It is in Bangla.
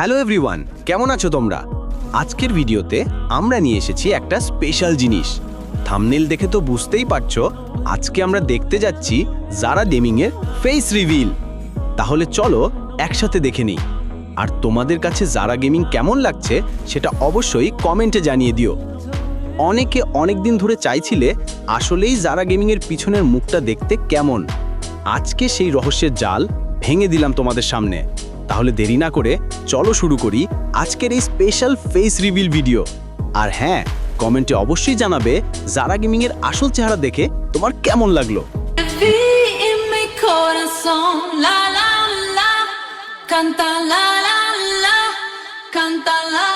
হ্যালো এভরিওয়ান, কেমন আছো তোমরা? আজকের ভিডিওতে আমরা নিয়ে এসেছি একটা স্পেশাল জিনিস। থামনেল দেখে তো বুঝতেই পারছ, আজকে আমরা দেখতে যাচ্ছি জারা গেমিংয়ের ফেস রিভিল তাহলে চলো একসাথে দেখে নিই। আর তোমাদের কাছে জারা গেমিং কেমন লাগছে সেটা অবশ্যই কমেন্টে জানিয়ে দিও। অনেকে অনেক দিন ধরে চাইছিলে আসলেই জারা গেমিংয়ের পিছনের মুখটা দেখতে কেমন। আজকে সেই রহস্যের জাল ভেঙে দিলাম তোমাদের সামনে। তাহলে দেরি না করে চলো শুরু করি আজকের এই স্পেশাল ফেস রিভিল ভিডিও আর হ্যাঁ কমেন্টে অবশ্যই জানাবে জারা গেমিংয়ের আসল চেহারা দেখে তোমার কেমন লাগল। Canta লা কান্তা লা